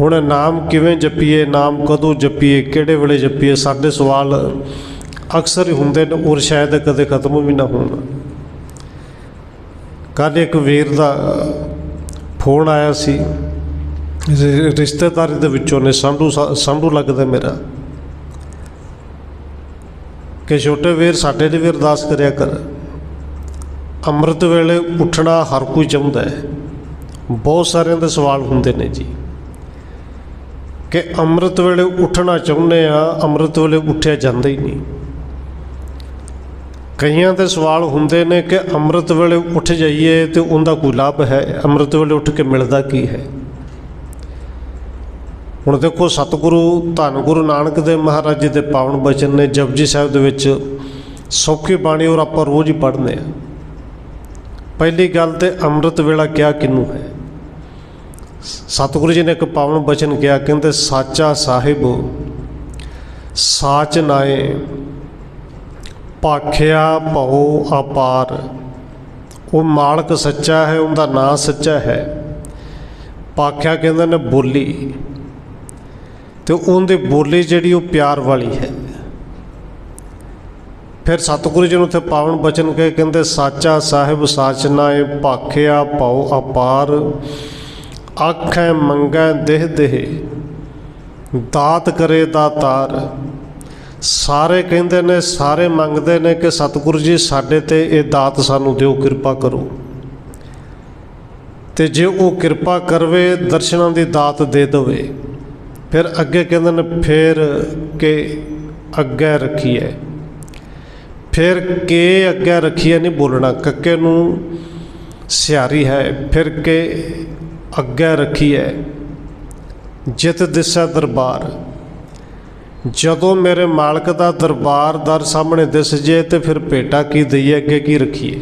ਹੁਣ ਨਾਮ ਕਿਵੇਂ ਜਪੀਏ, ਨਾਮ ਕਦੋਂ ਜਪੀਏ, ਕਿਹੜੇ ਵੇਲੇ ਜਪੀਏ? ਸਾਡੇ ਸਵਾਲ ਅਕਸਰ ਹੀ ਹੁੰਦੇ ਨੇ ਔਰ ਸ਼ਾਇਦ ਕਦੇ ਖਤਮ ਵੀ ਨਾ ਹੋਣ। ਕੱਲ੍ਹ ਇੱਕ ਵੀਰ ਦਾ ਫੋਨ ਆਇਆ ਸੀ। ਰਿਸ਼ਤੇਦਾਰੀ ਦੇ ਵਿੱਚੋਂ ਨੇ ਸੰਧੂ ਸਾ- ਸੰਧੂ ਲੱਗਦਾ ਮੇਰਾ। ਕਿ ਛੋਟੇ ਵੀਰ ਸਾਡੇ ਲਈ ਵੀ ਅਰਦਾਸ ਕਰਿਆ ਕਰ। ਅੰਮ੍ਰਿਤ ਵੇਲੇ ਉੱਠਣਾ ਹਰ ਕੋਈ ਚਾਹੁੰਦਾ ਹੈ। ਬਹੁਤ ਸਾਰਿਆਂ ਦੇ ਸਵਾਲ ਹੁੰਦੇ ਨੇ ਜੀ। ਕਿ ਅੰਮ੍ਰਿਤ ਵੇਲੇ ਉੱਠਣਾ ਚਾਹੁੰਦੇ ਆ, ਅੰਮ੍ਰਿਤ ਵੇਲੇ ਉੱਠਿਆ ਜਾਂਦਾ ਹੀ ਨਹੀਂ। ਕਈਆਂ ਦੇ ਸਵਾਲ ਹੁੰਦੇ ਨੇ ਕਿ ਅੰਮ੍ਰਿਤ ਵੇਲੇ ਉੱਠ ਜਾਈਏ ਤੇ ਉਹਦਾ ਕੋਈ ਲਾਭ ਹੈ? ਅੰਮ੍ਰਿਤ ਵੇਲੇ ਉੱਠ ਕੇ ਮਿਲਦਾ ਕੀ ਹੈ? ਹੁਣ ਦੇਖੋ, ਸਤਿਗੁਰੂ, ਧੰਨ ਗੁਰੂ ਨਾਨਕ ਦੇਵ ਮਹਾਰਾਜ ਜੀ ਦੇ ਪਾਵਨ ਬਚਨ ਨੇ ਜਪਜੀ ਸਾਹਿਬ ਦੇ ਵਿੱਚ ਸੌਖੀ ਬਾਣੀ ਔਰ ਆਪਾਂ ਰੋਜ਼ ਹੀ ਪੜ੍ਹਦੇ ਆ। ਪਹਿਲੀ ਗੱਲ ਤੇ ਅੰਮ੍ਰਿਤ ਵੇਲਾ ਕਿਹਾ ਕਿਨੂੰ ਹੈ? ਸਤਿਗੁਰੂ ਜੀ ਨੇ ਇੱਕ ਪਾਵਨ ਬਚਨ ਕਿਹਾ, ਕਹਿੰਦੇ, ਸਾਚਾ ਸਾਹਿਬ, ਸਾਚ ਨਾਏ ਪਾਖਿਆ ਭਉ ਅਪਾਰ। ਉਹ ਮਾਲਕ ਸੱਚਾ ਹੈ, ਉਹਦਾ ਨਾਂ ਸੱਚਾ ਹੈ। ਪਾਖਿਆ ਕਹਿੰਦੇ ਨੇ ਬੋਲੀ। ਤੇ ਉਹਦੀ ਬੋਲੀ ਜਿਹੜੀ ਉਹ ਪਿਆਰ ਵਾਲੀ ਹੈ। ਫਿਰ ਸਤਿਗੁਰੂ ਜੀ ਨੂੰ ਉੱਥੇ ਪਾਵਨ ਬਚਨ ਕਹੇ, ਕਹਿੰਦੇ, ਸਾਚਾ ਸਾਹਿਬ, ਸਾਚ ਨਾਏ ਪਾਖਿਆ ਭਉ ਅਪਾਰ। ਆਖੈ ਮੰਗੈ ਦੇਹ ਦੇਹ, ਦਾਤ ਕਰੇ ਦਾਤਾਰ ਸਾਰੇ ਕਹਿੰਦੇ ਨੇ, ਸਾਰੇ ਮੰਗਦੇ ਨੇ ਕਿ ਸਤਿਗੁਰੂ ਜੀ ਸਾਡੇ ਤੇ ਇਹ ਦਾਤ ਸਾਨੂੰ ਦਿਓ, ਕਿਰਪਾ ਕਰੋ। ਤੇ ਜੇ ਉਹ ਕਿਰਪਾ ਕਰਵੇ, ਦਰਸ਼ਨਾਂ ਦੀ ਦਾਤ ਦੇ ਦੇਵੇ। ਫਿਰ ਅੱਗੇ ਕਹਿੰਦੇ ਨੇ, ਫਿਰ ਕਿ ਅੱਗੇ ਰੱਖੀਏ ਫਿਰ ਕੇ ਅੱਗੇ ਰੱਖੀਏ ਨਹੀਂ ਬੋਲਣਾ, ਕੱਕੇ ਨੂੰ ਸਿਆਰੀ ਹੈ, ਫਿਰ ਕੇ ਅੱਗੇ ਰੱਖੀਏ ਜਿਤ ਦਿਸੈ ਦਰਬਾਰ। ਜਦੋਂ ਮੇਰੇ ਮਾਲਕ ਦਾ ਦਰਬਾਰ ਦਰ ਸਾਹਮਣੇ ਦਿਸ ਜੇ ਤੇ ਫਿਰ ਭੇਟਾ ਕੀ ਦਈਏ, ਅੱਗੇ ਕੀ ਰੱਖੀਏ?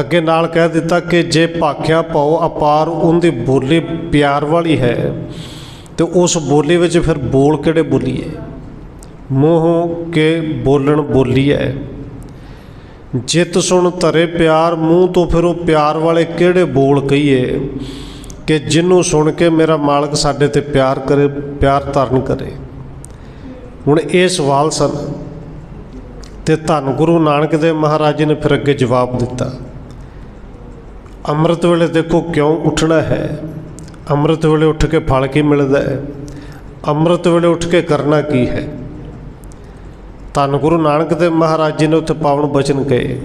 ਅੱਗੇ ਨਾਲ ਕਹਿ ਦਿੱਤਾ ਕਿ ਜੇ ਭਾਖਿਆ ਪਾਓ ਅਪਾਰ, ਉਹਦੀ ਬੋਲੀ ਪਿਆਰ ਵਾਲੀ ਹੈ ਤੇ ਉਸ ਬੋਲੀ ਵਿੱਚ ਫਿਰ ਬੋਲ ਕਿਹੜੇ ਬੋਲੀਏ? ਮੂੰਹੋਂ ਕੇ ਬੋਲਣ ਬੋਲੀਏ ਜਿਤ ਸੁਣ ਧਰੇ ਪਿਆਰ, ਮੂੰਹ ਤੋਂ ਫਿਰ ਉਹ ਪਿਆਰ ਵਾਲੇ ਕਿਹੜੇ ਬੋਲ ਕਹੀਏ? ਕਿ ਜਿਹਨੂੰ ਸੁਣ ਕੇ ਮੇਰਾ ਮਾਲਕ ਸਾਡੇ ਤੇ ਪਿਆਰ ਕਰੇ, ਪਿਆਰ ਧਾਰਨ ਕਰੇ। ਹੁਣ ਇਹ ਸਵਾਲ ਸਨ ਤੇ ਧੰਨ ਗੁਰੂ ਨਾਨਕ ਦੇਵ ਮਹਾਰਾਜ ਜੀ ਨੇ ਫਿਰ ਅੱਗੇ ਜਵਾਬ ਦਿੱਤਾ। ਅੰਮ੍ਰਿਤ ਵੇਲੇ ਦੇਖੋ ਕਿਉਂ ਉੱਠਣਾ ਹੈ? ਅੰਮ੍ਰਿਤ ਵੇਲੇ ਉੱਠ ਕੇ ਫਲ ਕੀ ਮਿਲਦਾ ਹੈ? ਅੰਮ੍ਰਿਤ ਵੇਲੇ ਉੱਠ ਕੇ ਕਰਨਾ ਕੀ ਹੈ? ਧੰਨ ਗੁਰੂ ਨਾਨਕ ਦੇਵ ਮਹਾਰਾਜ ਜੀ ਨੇ ਉੱਥੇ ਪਾਵਨ ਬਚਨ ਕਹੇ।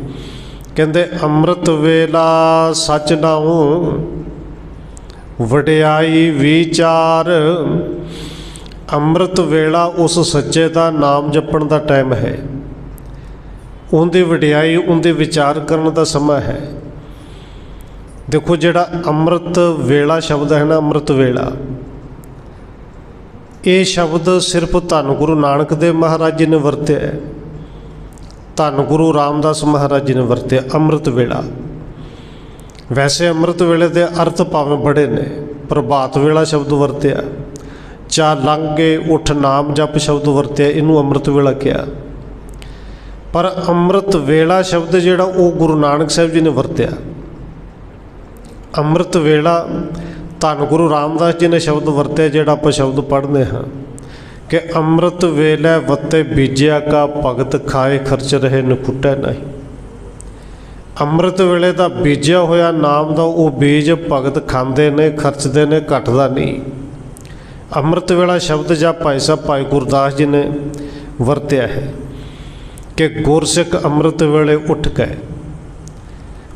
ਕਹਿੰਦੇ, ਅੰਮ੍ਰਿਤ ਵੇਲਾ ਸਚ ਨਾਉ, ਵਡਿਆਈ ਵਿਚਾਰ। ਅੰਮ੍ਰਿਤ ਵੇਲਾ ਉਸ ਸੱਚੇ ਦਾ ਨਾਮ ਜਪਣ ਦਾ ਟਾਈਮ ਹੈ। ਉਹਦੀ ਵਡਿਆਈ, ਉਹਦੇ ਵਿਚਾਰ ਕਰਨ ਦਾ ਸਮਾਂ ਹੈ। ਦੇਖੋ ਜਿਹੜਾ ਅੰਮ੍ਰਿਤ ਵੇਲਾ ਸ਼ਬਦ ਹੈ ਨਾ, ਅੰਮ੍ਰਿਤ ਵੇਲਾ ਇਹ ਸ਼ਬਦ ਸਿਰਫ ਧੰਨ ਗੁਰੂ ਨਾਨਕ ਦੇਵ ਮਹਾਰਾਜ ਜੀ ਨੇ ਵਰਤਿਆ ਹੈ। ਧੰਨ ਗੁਰੂ ਰਾਮਦਾਸ ਮਹਾਰਾਜ ਜੀ ਨੇ ਵਰਤਿਆ ਅੰਮ੍ਰਿਤ ਵੇਲਾ। ਵੈਸੇ ਅੰਮ੍ਰਿਤ ਵੇਲੇ ਦੇ ਅਰਥ ਭਾਵੇਂ ਬੜੇ ਨੇ ਪ੍ਰਭਾਤ ਵੇਲਾ ਸ਼ਬਦ ਵਰਤਿਆ ਚਾ ਲੰਘੇ, ਉਠ ਨਾਮ ਜਪ ਸ਼ਬਦ ਵਰਤਿਆ ਇਹਨੂੰ ਅੰਮ੍ਰਿਤ ਵੇਲਾ ਕਿਹਾ ਪਰ ਅੰਮ੍ਰਿਤ ਵੇਲਾ ਸ਼ਬਦ ਜਿਹੜਾ ਉਹ ਗੁਰੂ ਨਾਨਕ ਸਾਹਿਬ ਜੀ ਨੇ ਵਰਤਿਆ ਅੰਮ੍ਰਿਤ ਵੇਲਾ ਧੰਨ ਗੁਰੂ ਰਾਮਦਾਸ ਜੀ ਨੇ ਸ਼ਬਦ ਵਰਤਿਆ, ਜਿਹੜਾ ਆਪਾਂ ਸ਼ਬਦ ਪੜ੍ਹਦੇ ਹਾਂ ਕਿ ਅੰਮ੍ਰਿਤ ਵੇਲੇ ਵੱਤੇ ਬੀਜਿਆ ਕਾ ਭਗਤ ਖਾਏ ਖਰਚ ਰਹੇ ਨਖੁੱਟੈ ਨਹੀਂ। ਅੰਮ੍ਰਿਤ ਵੇਲੇ ਦਾ ਬੀਜਿਆ ਹੋਇਆ ਨਾਮ ਦਾ ਉਹ ਬੀਜ ਭਗਤ ਖਾਂਦੇ ਨੇ, ਖਰਚਦੇ ਨੇ, ਘਟਦਾ ਨਹੀਂ। ਅੰਮ੍ਰਿਤ ਵੇਲਾ ਸ਼ਬਦ ਜਾਂ ਭਾਈ ਸਾਹਿਬ, ਭਾਈ ਗੁਰਦਾਸ ਜੀ ਨੇ ਵਰਤਿਆ ਹੈ ਕਿ ਗੁਰਸਿੱਖ ਅੰਮ੍ਰਿਤ ਵੇਲੇ ਉੱਠ ਗਏ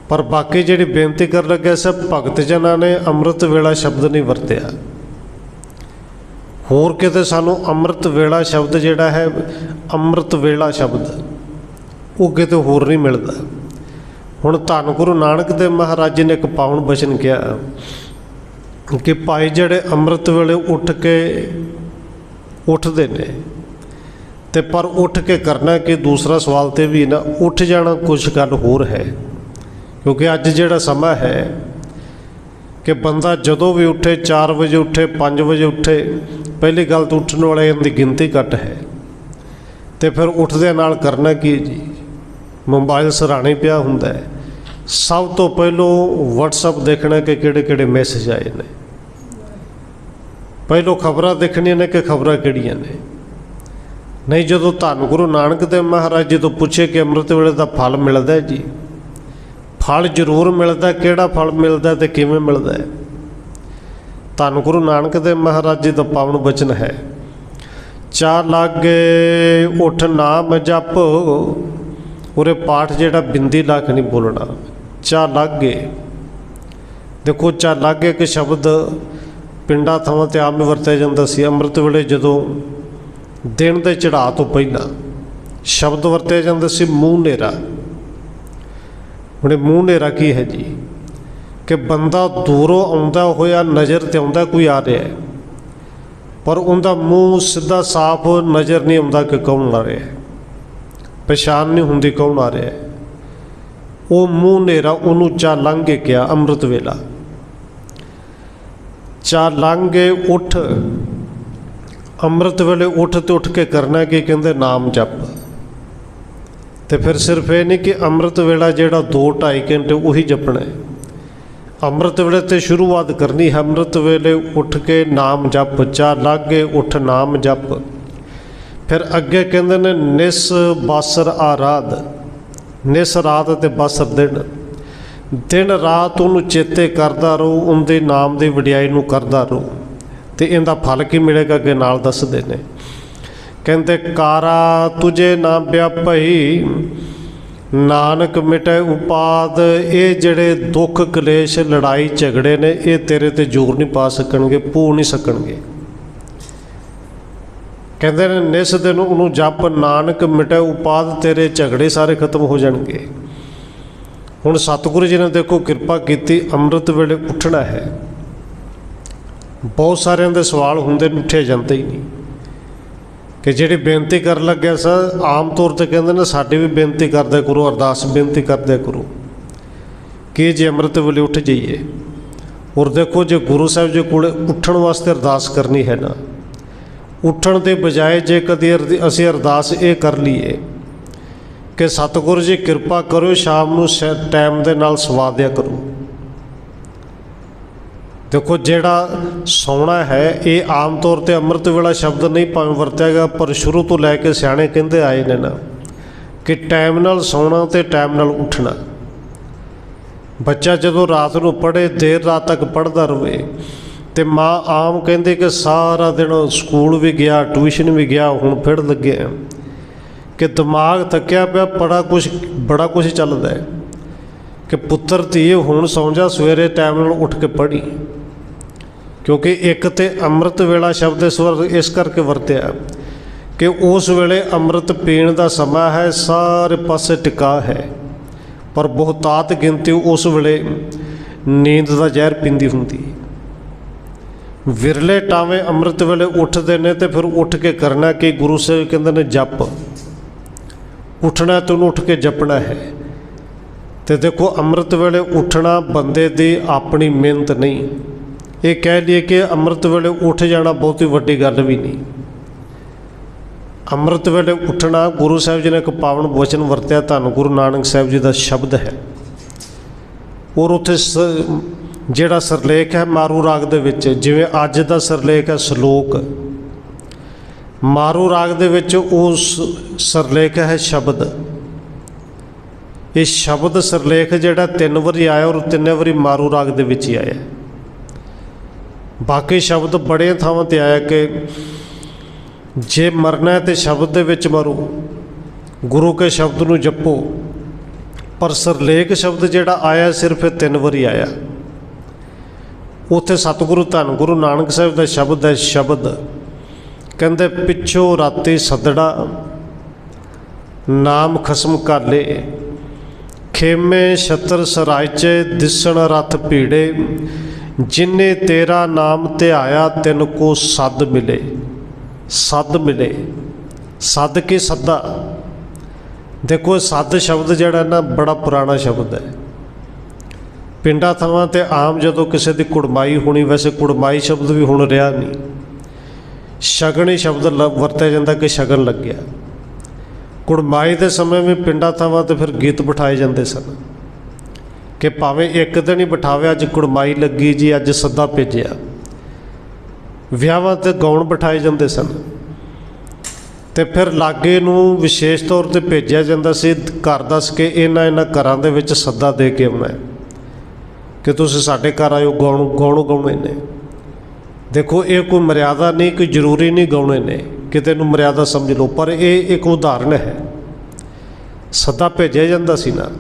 ਪਰ ਬਾਕੀ ਜਿਹੜੀ ਬੇਨਤੀ ਕਰਨ ਲੱਗੇ ਸਭ ਭਗਤ ਜਨਾਂ ਨੇ ਅੰਮ੍ਰਿਤ ਵੇਲਾ ਸ਼ਬਦ ਨਹੀਂ ਵਰਤਿਆ। ਹੋਰ ਕਿਤੇ ਸਾਨੂੰ ਅੰਮ੍ਰਿਤ ਵੇਲਾ ਸ਼ਬਦ ਜਿਹੜਾ ਹੈ, ਅੰਮ੍ਰਿਤ ਵੇਲਾ ਸ਼ਬਦ, ਉਹ ਕਿਤੇ ਹੋਰ ਨਹੀਂ ਮਿਲਦਾ। ਹੁਣ ਧੰਨ ਗੁਰੂ ਨਾਨਕ ਦੇਵ ਮਹਾਰਾਜ ਜੀ ਨੇ ਇੱਕ ਪਾਵਨ ਬਚਨ ਕਿਹਾ ਕਿ ਭਾਈ ਜਿਹੜੇ ਅੰਮ੍ਰਿਤ ਵੇਲੇ ਉੱਠ ਕੇ ਉੱਠਦੇ ਨੇ, ਤੇ ਪਰ ਉੱਠ ਕੇ ਕਰਨਾ ਕਿ ਦੂਸਰਾ ਸਵਾਲ ਤੇ ਵੀ ਨਾ, ਉੱਠ ਜਾਣਾ ਕੁਝ ਗੱਲ ਹੋਰ ਹੈ। ਕਿਉਂਕਿ ਅੱਜ ਜਿਹੜਾ ਸਮਾਂ ਹੈ ਕਿ ਬੰਦਾ ਜਦੋਂ ਵੀ ਉੱਠੇ 4 ਵਜੇ ਉੱਠੇ 5 ਵਜੇ ਉੱਠੇ, ਪਹਿਲੀ ਗੱਲ ਤਾਂ ਉੱਠਣ ਵਾਲਿਆਂ ਦੀ ਗਿਣਤੀ ਘੱਟ ਹੈ। ਤੇ ਫਿਰ ਉੱਠਦੇ ਨਾਲ ਕਰਨਾ ਕੀ ਹੈ ਜੀ? ਮੋਬਾਈਲ ਸਰਾਣੇ ਪਿਆ ਹੁੰਦਾ ਹੈ। ਸਭ ਤੋਂ ਪਹਿਲੋਂ WhatsApp ਦੇਖਣਾ ਕਿ ਕਿਹੜੇ ਕਿਹੜੇ ਮੈਸੇਜ ਆਏ ਨੇ। ਪਹਿਲੋਂ ਖਬਰਾਂ ਦੇਖਣੀਆਂ ਨੇ ਕਿ ਖਬਰਾਂ ਕਿਹੜੀਆਂ ਨੇ। ਨਹੀਂ ਜਦੋਂ ਧੰਨ ਗੁਰੂ ਨਾਨਕ ਦੇਵ ਮਹਾਰਾਜ ਜੀ ਤੋਂ ਪੁੱਛੇ ਕਿ ਅੰਮ੍ਰਿਤ ਵੇਲੇ ਦਾ ਫਲ ਮਿਲਦਾ ਜੀ ਫਲ ਜ਼ਰੂਰ ਮਿਲਦਾ, ਕਿਹੜਾ ਫਲ ਮਿਲਦਾ ਤੇ ਕਿਵੇਂ ਮਿਲਦਾ ਹੈ? ਧੰਨ ਗੁਰੂ ਨਾਨਕ ਦੇਵ ਮਹਾਰਾਜ ਜੀ ਦਾ ਪਾਵਨ ਬਚਨ ਹੈ ਚਾ ਲਾਗੇ ਉਠ ਨਾਮ ਜਪ, ਉਰੇ ਪਾਠ ਜਿਹੜਾ ਬਿੰਦੀ ਲਾ ਕੇ ਨਹੀਂ ਬੋਲਣਾ। ਚਾ ਲਾਗੇ, ਦੇਖੋ ਚਾ ਲਾਗੇ ਕਿ ਸ਼ਬਦ ਪਿੰਡਾਂ ਥਾਵਾਂ ਤੇ ਆਮ ਵਰਤਿਆ ਜਾਂਦਾ ਸੀ, ਅੰਮ੍ਰਿਤ ਵੇਲੇ ਜਦੋਂ ਦਿਨ ਦੇ ਚੜਾਅ ਤੋਂ ਪਹਿਲਾਂ ਸ਼ਬਦ ਵਰਤਿਆ ਜਾਂਦਾ ਸੀ, ਮੂੰਹ ਨੇਰਾ। ਹੁਣੇ ਮੂੰਹ ਨੇਰਾ ਕੀ ਹੈ ਜੀ? ਕਿ ਬੰਦਾ ਦੂਰੋਂ ਆਉਂਦਾ ਹੋਇਆ ਨਜ਼ਰ ਤੇ ਆਉਂਦਾ ਕੋਈ ਆ ਰਿਹਾ ਹੈ। ਪਰ ਉਹਦਾ ਮੂੰਹ ਸਿੱਧਾ ਸਾਫ਼ ਨਜ਼ਰ ਨਹੀਂ ਆਉਂਦਾ ਕਿ ਕੌਣ ਆ ਰਿਹਾ ਹੈ। ਪਛਾਣ ਨਹੀਂ ਹੁੰਦੀ ਕੌਣ ਆ ਰਿਹਾ ਹੈ। ਉਹ ਮੂੰਹ ਨੇਰਾ ਉਹਨੂੰ ਚਾ ਲੰਘੇ ਕਿਹਾ, ਅੰਮ੍ਰਿਤ ਵੇਲਾ। ਚਾ ਲੰਘੇ ਉੱਠ। ਅੰਮ੍ਰਿਤ ਵੇਲੇ ਉੱਠ ਤੇ ਉੱਠ ਕੇ ਕਰਨਾ ਕੀ ਕਹਿੰਦੇ? ਨਾਮ ਜਪ। ਤੇ ਫਿਰ ਸਿਰਫ ਇਹ ਨਹੀਂ ਕਿ ਅੰਮ੍ਰਿਤ ਵੇਲਾ ਜਿਹੜਾ 2 2.5 ਘੰਟੇ ਉਹੀ ਜਪਣਾ ਹੈ। ਅੰਮ੍ਰਿਤ ਵੇਲੇ ਤੇ ਸ਼ੁਰੂਆਤ ਕਰਨੀ ਹੈ। ਅੰਮ੍ਰਿਤ ਵੇਲੇ ਉੱਠ ਕੇ ਨਾਮ ਜਪ ਚਾ ਲਾਗੇ ਉੱਠ ਨਾਮ ਜਪ। ਫਿਰ ਅੱਗੇ ਕਹਿੰਦੇ ਨੇ, ਨਿਸ ਬਾਸਰ ਆਰਾਧ। ਨਿਸ ਰਾਤ ਤੇ ਬਾਸਰ ਦਿਨ। ਦਿਨ ਰਾਤ ਉਹਨੂੰ ਚੇਤੇ ਕਰਦਾ ਰਹੋ, ਉਹਦੇ ਨਾਮ ਦੀ ਵਡਿਆਈ ਨੂੰ ਕਰਦਾ ਰਹੋ। ਤੇ ਇਹਦਾ ਫਲ ਕੀ ਮਿਲੇਗਾ ਅੱਗੇ ਨਾਲ ਦੱਸਦੇ ਨੇ। ਕਹਿੰਦੇ, ਕਾਰਾ ਤੁਝੇ ਨਾ ਵਿਆਪਈ, ਨਾਨਕ ਮਿਟੇ ਉਪਾਦ, ਇਹ ਜਿਹੜੇ ਦੁੱਖ ਕਲੇਸ਼ ਲੜਾਈ ਝਗੜੇ ਨੇ, ਇਹ ਤੇਰੇ ਤੇ ਜ਼ੋਰ ਨਹੀਂ ਪਾ ਸਕਣਗੇ, ਪੂ ਨਹੀਂ ਸਕਣਗੇ। ਕਹਿੰਦੇ ਨੇ, ਨਿਸ ਦਿਨ ਉਹਨੂੰ ਜਪ, ਨਾਨਕ ਮਿਟੇ ਉਪਾਦ, ਤੇਰੇ ਝਗੜੇ ਸਾਰੇ ਖਤਮ ਹੋ ਜਾਣਗੇ। ਹੁਣ ਸਤਿਗੁਰੂ ਜੀ ਨੇ ਦੇਖੋ, ਕਿਰਪਾ ਕੀਤੀ, ਅੰਮ੍ਰਿਤ ਵੇਲੇ ਉੱਠਣਾ ਹੈ। ਬਹੁਤ ਸਾਰਿਆਂ ਦੇ ਸਵਾਲ ਹੁੰਦੇ ਉੱਠੇ ਜਾਂਦੇ ਹੀ ਨਹੀਂ। ਕਿ ਜਿਹੜੀ ਬੇਨਤੀ ਕਰਨ ਲੱਗਿਆ ਸਰ, ਆਮ ਤੌਰ ਤੇ ਕਹਿੰਦੇ ਨੇ ਸਾਡੀ ਵੀ ਬੇਨਤੀ ਕਰਦੇ ਕਰੋ ਅਰਦਾਸ ਬੇਨਤੀ ਕਰਦੇ ਕਰੋ ਕਿ ਜੇ ਅੰਮ੍ਰਿਤ ਵੇਲੇ ਉੱਠ ਜਾਈਏ, ਔਰ ਦੇਖੋ ਜੇ ਗੁਰੂ ਸਾਹਿਬ ਜੀ ਕੋਲ ਉੱਠਣ ਵਾਸਤੇ ਅਰਦਾਸ ਕਰਨੀ ਹੈ ਨਾ, ਉੱਠਣ ਦੇ ਬਜਾਏ ਜੇ ਕਦੇ ਅਰਦ- ਅਸੀਂ ਅਰਦਾਸ ਇਹ ਕਰ ਲਈਏ ਕਿ ਸਤਿਗੁਰੂ ਜੀ ਕਿਰਪਾ ਕਰੋ ਸ਼ਾਮ ਨੂੰ ਟਾਈਮ ਦੇ ਨਾਲ ਸਵਾ ਦਿਆ ਕਰੋ। ਦੇਖੋ, ਜਿਹੜਾ ਸੌਣਾ ਹੈ, ਇਹ ਆਮ ਤੌਰ ਤੇ ਅੰਮ੍ਰਿਤ ਵੇਲਾ ਸ਼ਬਦ ਨਹੀਂ ਭਾਵੇਂ ਵਰਤਿਆ ਗਿਆ, ਪਰ ਸ਼ੁਰੂ ਤੋਂ ਲੈ ਕੇ ਸਿਆਣੇ ਕਹਿੰਦੇ ਆਏ ਨੇ ਨਾ ਕਿ ਟਾਈਮ ਨਾਲ ਸੌਣਾ ਤੇ ਟਾਈਮ ਨਾਲ ਉੱਠਣਾ। ਬੱਚਾ ਜਦੋਂ ਰਾਤ ਨੂੰ ਪੜ੍ਹੇ, ਦੇਰ ਰਾਤ ਤੱਕ ਪੜ੍ਹਦਾ ਰਵੇ ਤੇ ਮਾਂ ਆਮ ਕਹਿੰਦੇ ਕਿ ਸਾਰਾ ਦਿਨ ਸਕੂਲ ਵੀ ਗਿਆ, ਟਿਊਸ਼ਨ ਵੀ ਗਿਆ, ਹੁਣ ਫਿਰ ਲੱਗਿਆ ਕਿ ਦਿਮਾਗ ਥੱਕਿਆ ਪਿਆ, ਬੜਾ ਕੁਝ ਬੜਾ ਕੁਝ ਚੱਲਦਾ ਹੈ। ਕਿ ਪੁੱਤਰ ਧੀ ਹੁਣ ਸੌਂ ਜਾ ਸਵੇਰੇ ਟਾਈਮ ਨਾਲ ਉੱਠ ਕੇ ਪੜ੍ਹੀ। ਕਿਉਂਕਿ ਇੱਕ ਤੇ ਅੰਮ੍ਰਿਤ ਵੇਲਾ ਸ਼ਬਦ ਸਵਰ ਇਸ ਕਰਕੇ ਵਰਤਿਆ ਕਿ ਉਸ ਵੇਲੇ ਅੰਮ੍ਰਿਤ ਪੀਣ ਦਾ ਸਮਾਂ ਹੈ, ਸਾਰੇ ਪਾਸੇ ਟਿਕਾ ਹੈ। ਪਰ ਬਹੁਤਾਤ ਗਿਣਤੀ ਉਸ ਵੇਲੇ ਨੀਂਦ ਦਾ ਜ਼ਹਿਰ ਪੀਂਦੀ ਹੁੰਦੀ। ਵਿਰਲੇ ਟਾਵੇਂ ਅੰਮ੍ਰਿਤ ਵੇਲੇ ਉੱਠਦੇ ਨੇ ਤੇ ਫਿਰ ਉੱਠ ਕੇ ਕਰਨਾ ਕਿ? ਗੁਰੂ ਸਾਹਿਬ ਕਹਿੰਦੇ ਨੇ, ਜਪ। ਉੱਠਣਾ ਤੇ ਉਹਨੂੰ ਉੱਠ ਕੇ ਜਪਣਾ ਹੈ। ਤੇ ਦੇਖੋ ਅੰਮ੍ਰਿਤ ਵੇਲੇ ਉੱਠਣਾ ਬੰਦੇ ਦੀ ਆਪਣੀ ਮਿਹਨਤ ਨਹੀਂ। ਇਹ ਕਹਿ ਲਈਏ ਕਿ ਅੰਮ੍ਰਿਤ ਵੇਲੇ ਉੱਠ ਜਾਣਾ ਬਹੁਤੀ ਵੱਡੀ ਗੱਲ ਵੀ ਨਹੀਂ। ਅੰਮ੍ਰਿਤ ਵੇਲੇ ਉੱਠਣਾ ਗੁਰੂ ਸਾਹਿਬ ਜੀ ਨੇ ਇੱਕ ਪਾਵਨ ਵਚਨ ਵਰਤਿਆ, ਧੰਨ ਗੁਰੂ ਨਾਨਕ ਸਾਹਿਬ ਜੀ ਦਾ ਸ਼ਬਦ ਹੈ। ਔਰ ਉੱਥੇ ਸ- ਜਿਹੜਾ ਸਰਲੇਖ ਹੈ ਮਾਰੂ ਰਾਗ ਦੇ ਵਿੱਚ, ਜਿਵੇਂ ਅੱਜ ਦਾ ਸਰਲੇਖ ਹੈ ਸ਼ਲੋਕ। ਮਾਰੂ ਰਾਗ ਦੇ ਵਿੱਚ ਉਸ ਸਰਲੇਖ ਹੈ ਸ਼ਬਦ। ਇਹ ਸ਼ਬਦ ਸਰਲੇਖ ਜਿਹੜਾ ਤਿੰਨ ਵਾਰੀ ਆਇਆ ਔਰ ਤਿੰਨੇ ਵਾਰੀ ਮਾਰੂ ਰਾਗ ਦੇ ਵਿੱਚ ਹੀ ਆਇਆ। ਬਾਕੀ ਸ਼ਬਦ ਬੜੇ ਥਾਵਾਂ ਤੇ ਆਇਆ ਕਿ ਜੇ ਮਰਨਾ ਹੈ ਤੇ ਸ਼ਬਦ ਦੇ ਵਿੱਚ ਮਰੋ, ਗੁਰੂ ਕੇ ਸ਼ਬਦ ਨੂੰ ਜਪੋ, ਪਰ ਸਰਲੇਖ ਸ਼ਬਦ ਜਿਹੜਾ ਆਇਆ ਸਿਰਫ ਇਹ ਤਿੰਨ ਵਾਰੀ ਆਇਆ। ਉੱਥੇ ਸਤਿਗੁਰੂ ਧੰਨ ਗੁਰੂ ਨਾਨਕ ਸਾਹਿਬ ਦਾ ਸ਼ਬਦ ਹੈ ਸ਼ਬਦ। ਕਹਿੰਦੇ, ਪਿੱਛੋਂ ਰਾਤੀ ਸੱਦੜਾ, ਨਾਮ ਖਸਮ ਕਰ ਕਾਲੇ ਖੇਮੇ ਛਤਰ ਸਰਾਇਚੇ ਦਿਸਣ ਰਥ ਭੀੜੇ, ਜਿਨੇ ਤੇਰਾ ਨਾਮ ਧਿਆਇਆ ਤਿਨ ਕੋ ਸੱਦ ਮਿਲੇ। ਸੱਦ ਮਿਲੇ। ਸੱਦ ਕੇ ਸੱਦਾ? ਦੇਖੋ, ਸੱਦ ਸ਼ਬਦ ਜਿਹੜਾ ਨਾ ਬੜਾ ਪੁਰਾਣਾ ਸ਼ਬਦ ਹੈ। ਪਿੰਡਾਂ ਥਾਵਾਂ ਤੇ ਆਮ ਜਦੋਂ ਕਿਸੇ ਦੀ ਕੁੜਮਾਈ ਹੋਣੀ, ਵੈਸੇ ਕੁੜਮਾਈ ਸ਼ਬਦ ਵੀ ਹੁਣ ਰਿਹਾ ਨਹੀਂ। ਸ਼ਗਨ ਹੀ ਸ਼ਬਦ ਲ- ਵਰਤਿਆ ਜਾਂਦਾ ਕਿ ਸ਼ਗਨ ਲੱਗਿਆ। ਕੁੜਮਾਈ ਦੇ ਸਮੇਂ ਵੀ ਪਿੰਡਾਂ ਥਾਵਾਂ ਤੇ ਫਿਰ ਗੀਤ ਬਿਠਾਏ ਜਾਂਦੇ ਸਨ। ਕਿ ਭਾਵੇਂ ਇੱਕ ਦਿਨ ਹੀ ਬਿਠਾਵੇ, ਅੱਜ ਕੁੜਮਾਈ ਲੱਗੀ ਜੀ, ਅੱਜ ਸੱਦਾ ਭੇਜਿਆ। ਵਿਆਹਾਂ ਤੇ ਗਾਉਣ ਬਿਠਾਏ ਜਾਂਦੇ ਸਨ। ਤੇ ਫਿਰ ਲਾਗੇ ਨੂੰ ਵਿਸ਼ੇਸ਼ ਤੌਰ ਤੇ ਭੇਜਿਆ ਜਾਂਦਾ ਸੀ, ਘਰ ਦੱਸ ਕੇ ਇਹਨਾਂ ਇਹਨਾਂ ਘਰਾਂ ਦੇ ਵਿੱਚ ਸੱਦਾ ਦੇ ਕੇ ਆਉਣਾ ਕਿ ਤੁਸੀਂ ਸਾਡੇ ਘਰ ਆਇਓ, ਗਾਉਣ ਗਾਉਣ ਗਾਉਣੇ ਨੇ। ਦੇਖੋ, ਇਹ ਕੋਈ ਮਰਿਆਦਾ ਨਹੀਂ, ਕੋਈ ਜ਼ਰੂਰੀ ਨਹੀਂ ਗਾਉਣੇ ਨੇ। ਕਿਤੇ ਨੂੰ ਮਰਿਆਦਾ ਸਮਝ ਲਓ, ਪਰ ਇਹ ਇੱਕ ਉਦਾਹਰਣ ਹੈ। ਸੱਦਾ ਭੇਜਿਆ ਜਾਂਦਾ ਸੀ ਨਾ।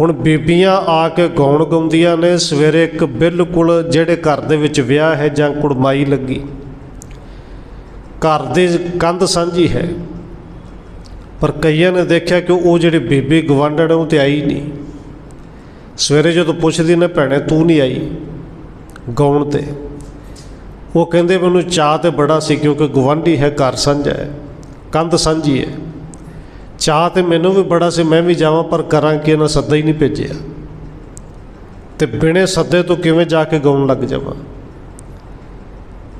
ਹੁਣ ਬੀਬੀਆਂ ਆ ਕੇ ਗਾਉਣ ਗਾਉਂਦੀਆਂ ਨੇ, ਸਵੇਰੇ ਇੱਕ ਬਿਲਕੁਲ ਜਿਹੜੇ ਘਰ ਦੇ ਵਿੱਚ ਵਿਆਹ ਹੈ ਜਾਂ ਕੁੜਮਾਈ ਲੱਗੀ। ਘਰ ਦੇ ਕੰਧ ਸਾਂਝੀ ਹੈ। ਪਰ ਕਈਆਂ ਨੇ ਦੇਖਿਆ ਕਿ ਉਹ ਜਿਹੜੀ ਬੀਬੀ ਗਵਾਂਢਣ ਉਹ ਤੇ ਆਈ ਨਹੀਂ। ਸਵੇਰੇ ਜਦੋਂ ਪੁੱਛਦੀ ਨੇ, ਭੈਣੇ, ਤੂੰ ਨਹੀਂ ਆਈ? ਗਾਉਣ ਤੇ। ਉਹ ਕਹਿੰਦੇ ਮੈਨੂੰ ਚਾਹ ਤੇ ਬੜਾ ਸੀ ਕਿਉਂਕਿ ਗਵਾਂਢੀ ਹੈ, ਘਰ ਸਾਂਝਾ ਹੈ, ਕੰਧ ਸਾਂਝੀ ਹੈ। ਚਾਹ ਤੇ ਮੈਨੂੰ ਵੀ ਬੜਾ ਸੀ, ਮੈਂ ਵੀ ਜਾਵਾਂ, ਪਰ ਕਰਾਂ ਕਿ ਇਹਨਾਂ ਸੱਦਾ ਹੀ ਨਹੀਂ ਭੇਜਿਆ। ਤੇ ਬਿਨੇ ਸੱਦੇ ਤੋਂ ਕਿਵੇਂ ਜਾ ਕੇ ਗਾਉਣ ਲੱਗ ਜਾਵਾਂ?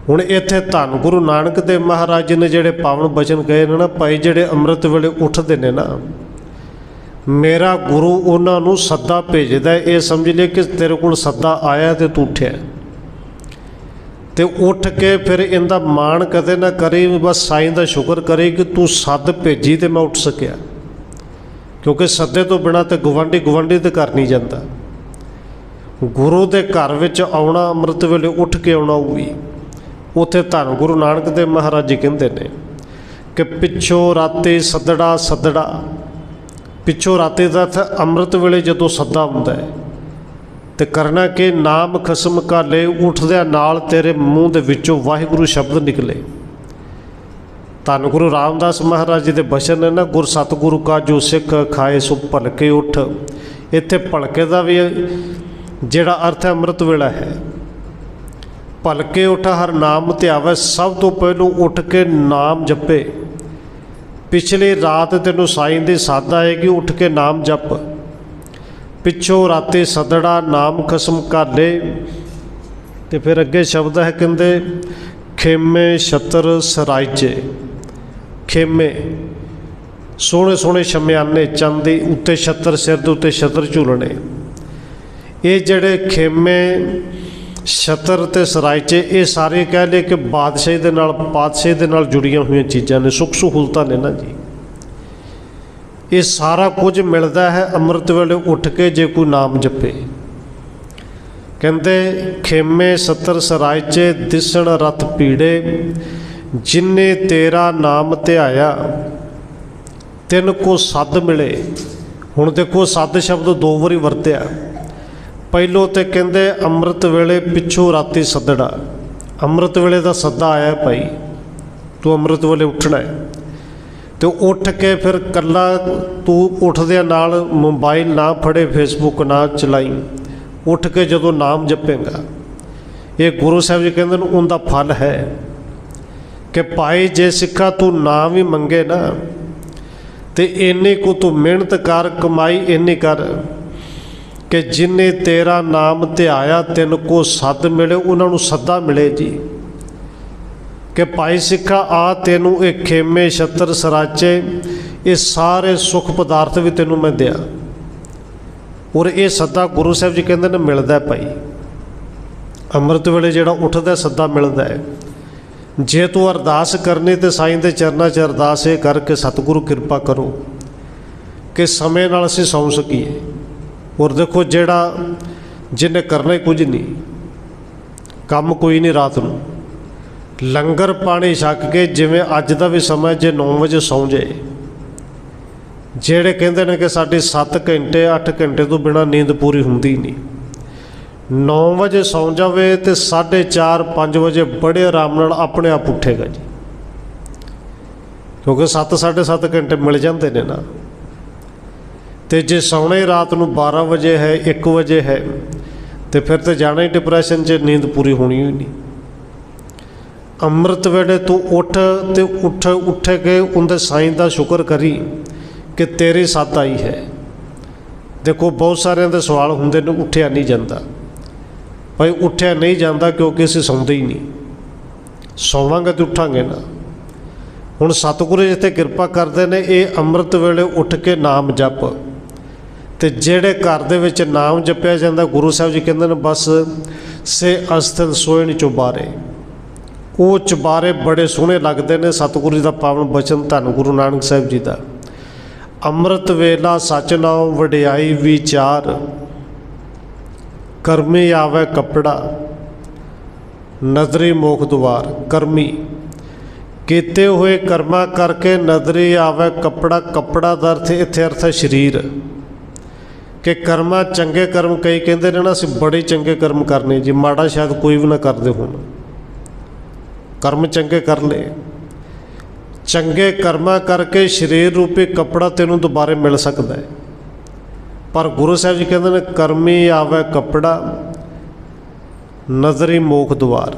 ਹੁਣ ਇੱਥੇ ਧੰਨ ਗੁਰੂ ਨਾਨਕ ਦੇਵ ਮਹਾਰਾਜ ਜੀ ਨੇ ਜਿਹੜੇ ਪਾਵਨ ਬਚਨ ਕਹੇ ਨੇ ਨਾ, ਭਾਈ ਜਿਹੜੇ ਅੰਮ੍ਰਿਤ ਵੇਲੇ ਉੱਠਦੇ ਨੇ ਨਾ, ਮੇਰਾ ਗੁਰੂ ਉਹਨਾਂ ਨੂੰ ਸੱਦਾ ਭੇਜਦਾ ਇਹ ਸਮਝ ਲੈ ਕਿ ਤੇਰੇ ਕੋਲ ਸੱਦਾ ਆਇਆ ਤੇ ਤੂੰ ਉੱਠਿਆ। ਤੇ ਉੱਠ ਕੇ ਫਿਰ ਇਹਦਾ ਮਾਣ ਕਦੇ ਨਾ ਕਰੇ ਬਸ ਸਾਈਂ ਦਾ ਸ਼ੁਕਰ ਕਰੇ ਕਿ ਤੂੰ ਸੱਦ ਭੇਜੀ ਤੇ ਮੈਂ ਉੱਠ ਸਕਿਆ। ਕਿਉਂਕਿ ਸੱਦੇ ਤੋਂ ਬਿਨਾ ਤੇ ਗਵੰਡੀ ਗਵੰਡੀ ਤੇ ਕਰ ਨਹੀਂ ਜਾਂਦਾ। ਗੁਰੂ ਦੇ ਘਰ ਵਿੱਚ ਆਉਣਾ, ਅੰਮ੍ਰਿਤ ਵੇਲੇ ਉੱਠ ਕੇ ਆਉਣਾ ਉਹ ਵੀ। ਉਥੇ ਧੰਨ ਗੁਰੂ ਨਾਨਕ ਦੇਵ ਮਹਾਰਾਜ ਜੀ ਕਹਿੰਦੇ ਨੇ ਕਿ ਪਿੱਛੋਂ ਰਾਤੇ ਸੱਦੜਾ ਸੱਦੜਾ। ਪਿੱਛੋਂ ਰਾਤੇ ਦਾ ਅਰਥ ਅੰਮ੍ਰਿਤ ਵੇਲੇ ਜਦੋਂ ਸੱਦਾ ਹੁੰਦਾ ਹੈ ਤੇ ਕਰਨਾ ਕਿ ਨਾਮ ਖਸਮ ਕਾਲੇ ਲੈ ਉੱਠਦਿਆਂ ਨਾਲ ਤੇਰੇ ਮੂੰਹ ਦੇ ਵਿੱਚੋਂ ਵਾਹਿਗੁਰੂ ਸ਼ਬਦ ਨਿਕਲੇ। ਧੰਨ ਗੁਰੂ ਰਾਮਦਾਸ ਮਹਾਰਾਜ ਜੀ ਦੇ ਬਚਨ ਨੇ ਨਾ, ਗੁਰ ਸਤਿਗੁਰੂ ਕਾ ਜੋ ਸਿੱਖ ਖਾਏ ਸੋ ਭਲਕੇ ਉੱਠ। ਇੱਥੇ ਭਲਕੇ ਦਾ ਵੀ ਜਿਹੜਾ ਅਰਥ ਹੈ, ਅੰਮ੍ਰਿਤ ਵੇਲਾ ਹੈ। ਭਲਕੇ ਉੱਠ, ਹਰ ਨਾਮ ਧਿਆਵੇ, ਸਭ ਤੋਂ ਪਹਿਲੋਂ ਉੱਠ ਕੇ ਨਾਮ ਜਪੇ। ਪਿਛਲੀ ਰਾਤ ਤੈਨੂੰ ਸਾਈਂ ਦੀ ਸਾਦਾ ਆਏਗੀ, ਉੱਠ ਕੇ ਨਾਮ ਜਪ। ਪਿੱਛੋਂ ਰਾਤੇ ਸਦੜਾ ਨਾਮ ਖਸਮ ਕਰ ਲੈ ਤੇ ਫਿਰ ਅੱਗੇ ਸ਼ਬਦ ਹੈ ਕਹਿੰਦੇ, ਖੇਮੇ ਛਤਰ ਸਰਾਇਚੇ ਖੇਮੇ, ਸੋਹਣੇ ਸੋਹਣੇ ਸ਼ਮਿਆਨੇ ਚੰਦ ਦੇ ਉੱਤੇ ਛਤਰ, ਸਿਰ ਦੇ ਉੱਤੇ ਛਤਰ ਝੂਲਣੇ। ਇਹ ਜਿਹੜੇ ਖੇਮੇ ਛਤਰ ਤੇ ਸਰਾਇਚੇ ਇਹ ਸਾਰੇ ਕਹਿ ਲਏ ਕਿ ਬਾਦਸ਼ਾਹ ਦੇ ਨਾਲ ਬਾਦਸ਼ਾਹੀ ਦੇ ਨਾਲ ਜੁੜੀਆਂ ਹੋਈਆਂ ਚੀਜ਼ਾਂ ਨੇ, ਸੁੱਖ ਸਹੂਲਤਾਂ ਨੇ ਨਾ ਜੀ। ਇਹ ਸਾਰਾ ਕੁਝ ਮਿਲਦਾ ਹੈ ਅੰਮ੍ਰਿਤ ਵੇਲੇ ਉੱਠ ਕੇ ਜੇ ਕੋਈ ਨਾਮ ਜਪੇ। ਕਹਿੰਦੇ, ਖੇਮੇ ਸਤਰ ਸਰਾਇਚੇ, ਦਿਸਣ ਰਤ ਪੀੜੇ, ਜਿਨੇ ਤੇਰਾ ਨਾਮ ਧਿਆਇਆ, ਤਿੰਨ ਕੋ ਸੱਦ ਮਿਲੇ। ਹੁਣ ਦੇਖੋ, ਸੱਦ ਸ਼ਬਦ ਦੋ ਵਾਰੀ ਵਰਤਿਆ। ਪਹਿਲੋ ਤੇ ਕਹਿੰਦੇ, ਅੰਮ੍ਰਿਤ ਵੇਲੇ ਪਿੱਛੋਂ ਰਾਤੀ ਸੱਦੜਾ ਅੰਮ੍ਰਿਤ ਵੇਲੇ ਦਾ ਸੱਦਾ ਆਇਆ, ਭਾਈ, ਤੂੰ ਅੰਮ੍ਰਿਤ ਵੇਲੇ ਉੱਠਣਾ ਹੈ। ਤੇ ਉੱਠ ਕੇ ਫਿਰ ਕੱਲਾ ਤੂੰ ਉੱਠਦਿਆਂ ਨਾਲ ਮੋਬਾਈਲ ਨਾ ਫੜੇ ਫੇਸਬੁੱਕ ਨਾ ਚਲਾਈ। ਉੱਠ ਕੇ ਜਦੋਂ ਨਾਮ ਜਪੇਗਾ, ਇਹ ਗੁਰੂ ਸਾਹਿਬ ਜੀ ਕਹਿੰਦੇ ਨੇ, ਉਹਦਾ ਫਲ ਹੈ ਕਿ ਭਾਈ ਜੇ ਸਿੱਖਾ ਤੂੰ ਨਾਮ ਹੀ ਮੰਗੇ ਨਾ, ਤੇ ਇੰਨੇ ਕੋ ਤੂੰ ਮਿਹਨਤ ਕਰ, ਕਮਾਈ ਇੰਨੀ ਕਰ ਕਿ ਜਿਨੇ ਤੇਰਾ ਨਾਮ ਧਿਆਇਆ, ਤਿੰਨ ਕੋ ਸੱਦ ਮਿਲੇ, ਉਹਨਾਂ ਨੂੰ ਸੱਦਾ ਮਿਲੇ ਜੀ। ਕਿ ਭਾਈ ਸਿੱਖਾ, ਆ ਤੈਨੂੰ ਇਹ ਖੇਮੇ ਛੱਤਰ ਸਰਾਚੇ, ਇਹ ਸਾਰੇ ਸੁਖ ਪਦਾਰਥ ਵੀ ਤੈਨੂੰ ਮੈਂ ਦਿਆ। ਔਰ ਇਹ ਸੱਦਾ ਗੁਰੂ ਸਾਹਿਬ ਜੀ ਕਹਿੰਦੇ ਨੇ, ਮਿਲਦਾ ਭਾਈ। ਅੰਮ੍ਰਿਤ ਵੇਲੇ ਜਿਹੜਾ ਉੱਠਦਾ ਸੱਦਾ ਮਿਲਦਾ ਹੈ। ਜੇ ਤੂੰ ਅਰਦਾਸ ਕਰਨੀ ਤੇ ਸਾਈਂ ਦੇ ਚਰਨਾਂ 'ਚ ਅਰਦਾਸ ਇਹ ਕਰਕੇ ਸਤਿਗੁਰੂ ਕਿਰਪਾ ਕਰੋ, ਕਿ ਸਮੇਂ ਨਾਲ ਅਸੀਂ ਸੌਂ ਸਕੀਏ। ਔਰ ਦੇਖੋ ਜਿਹੜਾ, ਜਿਹਨੇ ਕਰਨਾ ਕੁਝ ਨਹੀਂ, ਕੰਮ ਕੋਈ ਨਹੀਂ ਰਾਤ ਨੂੰ। ਲੰਗਰ ਪਾਣੀ ਛਕ ਕੇ ਜਿਵੇਂ ਅੱਜ ਦਾ ਵੀ ਸਮਾਂ ਜੇ 9 ਵਜੇ ਸੌਂ ਜਾਏ। ਜਿਹੜੇ ਕਹਿੰਦੇ ਨੇ ਕਿ ਸਾਡੀ 7 ਘੰਟੇ 8 ਘੰਟੇ ਤੋਂ ਬਿਨਾ ਨੀਂਦ ਪੂਰੀ ਹੁੰਦੀ ਨਹੀਂ। 9 ਵਜੇ ਸੌਂ ਜਾਵੇ ਤੇ 4:30 5 ਵਜੇ ਬੜੇ ਆਰਾਮ ਨਾਲ ਆਪਣੇ ਆਪ ਉੱਠੇਗਾ ਜੀ। ਕਿਉਂਕਿ 7 7.5 ਘੰਟੇ ਮਿਲ ਜਾਂਦੇ ਨੇ ਨਾ। ਤੇ ਜੇ ਸੌਣੇ ਰਾਤ ਨੂੰ 12 ਵਜੇ ਹੈ 1 ਵਜੇ ਹੈ, ਤੇ ਫਿਰ ਤੇ ਜਾਣਾ ਹੀ ਡਿਪਰੈਸ਼ਨ 'ਚ ਨੀਂਦ ਪੂਰੀ ਹੋਣੀ ਹੀ ਨਹੀਂ। ਅੰਮ੍ਰਿਤ ਵੇਲੇ ਤੂੰ ਉੱਠ ਤੇ ਉੱਠ ਉੱਠ ਕੇ ਉਹਦੇ ਸਾਈਂ ਦਾ ਸ਼ੁਕਰ ਕਰੀ ਕਿ ਤੇਰੀ ਸੱਤ ਆਈ ਹੈ। ਦੇਖੋ, ਬਹੁਤ ਸਾਰਿਆਂ ਦੇ ਸਵਾਲ ਹੁੰਦੇ ਨੇ, ਉੱਠਿਆ ਨਹੀਂ ਜਾਂਦਾ। ਭਾਈ, ਉੱਠਿਆ ਨਹੀਂ ਜਾਂਦਾ ਕਿਉਂਕਿ ਅਸੀਂ ਸੌਂਦੇ ਹੀ ਨਹੀਂ। ਸੌਵਾਂਗੇ ਤੇ ਉੱਠਾਂਗੇ ਨਾ। ਹੁਣ ਸਤਿਗੁਰੂ ਜਿੱਥੇ ਕਿਰਪਾ ਕਰਦੇ ਨੇ, ਇਹ ਅੰਮ੍ਰਿਤ ਵੇਲੇ ਉੱਠ ਕੇ ਨਾਮ ਜਪ। ਤੇ ਜਿਹੜੇ ਘਰ ਦੇ ਵਿੱਚ ਨਾਮ ਜਪਿਆ ਜਾਂਦਾ, ਗੁਰੂ ਸਾਹਿਬ ਜੀ ਕਹਿੰਦੇ ਨੇ, ਬਸ ਸੇ ਅਸਥਨ ਸੋਇਣ ਚੋਂ ਬਾਰੇ ਉਹ ਚੁਬਾਰੇ ਬੜੇ ਸੋਹਣੇ ਲੱਗਦੇ ਨੇ। ਸਤਿਗੁਰੂ ਜੀ ਦਾ ਪਾਵਨ ਬਚਨ ਧੰਨ ਗੁਰੂ ਨਾਨਕ ਸਾਹਿਬ ਜੀ ਦਾ। ਅੰਮ੍ਰਿਤ ਵੇਲਾ ਸਚ ਨਾਮ ਵਡਿਆਈ ਵਿਚਾਰ। ਕਰਮੀ ਆਵੇ ਕਪੜਾ, ਨਜ਼ਰੀ ਮੋਖ ਦੁਆਰ। ਕਰਮੀ, ਕੀਤੇ ਹੋਏ ਕਰਮਾਂ ਕਰਕੇ ਨਜ਼ਰੀ ਆਵੇ ਕਪੜਾ। ਕਪੜਾ ਦਾ ਅਰਥ, ਇੱਥੇ ਅਰਥ ਹੈ ਸਰੀਰ। ਕਿ ਕਰਮਾਂ ਚੰਗੇ ਕਰਮ ਕਈ ਕਹਿੰਦੇ ਨੇ ਨਾ, ਅਸੀਂ ਬੜੇ ਚੰਗੇ ਕਰਮ ਕਰਨੇ। ਜੀ ਮਾੜਾ ਸ਼ਾਇਦ ਕੋਈ ਵੀ ਨਾ ਕਰਦੇ ਹੋਣ। ਕਰਮ ਚੰਗੇ ਕਰ ਲਏ। ਚੰਗੇ ਕਰਮਾਂ ਕਰਕੇ ਸਰੀਰ ਰੂਪੀ ਕੱਪੜਾ ਤੈਨੂੰ ਦੁਬਾਰੇ ਮਿਲ ਸਕਦਾ ਹੈ। ਪਰ ਗੁਰੂ ਸਾਹਿਬ ਜੀ ਕਹਿੰਦੇ ਨੇ, ਕਰਮੀ ਆਵੇ ਕੱਪੜਾ, ਨਜ਼ਰੀ ਮੋਖ ਦੁਆਰ।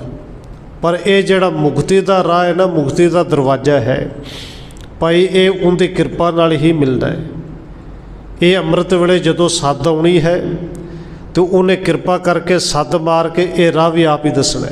ਪਰ ਇਹ ਜਿਹੜਾ ਮੁਕਤੀ ਦਾ ਰਾਹ ਹੈ ਨਾ, ਮੁਕਤੀ ਦਾ ਦਰਵਾਜ਼ਾ ਹੈ, ਭਾਈ, ਇਹ ਉਹਦੀ ਕਿਰਪਾ ਨਾਲ ਹੀ ਮਿਲਦਾ ਹੈ। ਇਹ ਅੰਮ੍ਰਿਤ ਵੇਲੇ ਜਦੋਂ ਸੱਦ ਆਉਣੀ ਹੈ, ਤੇ ਉਹਨੇ ਕਿਰਪਾ ਕਰਕੇ ਸੱਦ ਮਾਰ ਕੇ ਇਹ ਰਾਹ ਵੀ ਆਪ ਹੀ ਦੱਸਣਾ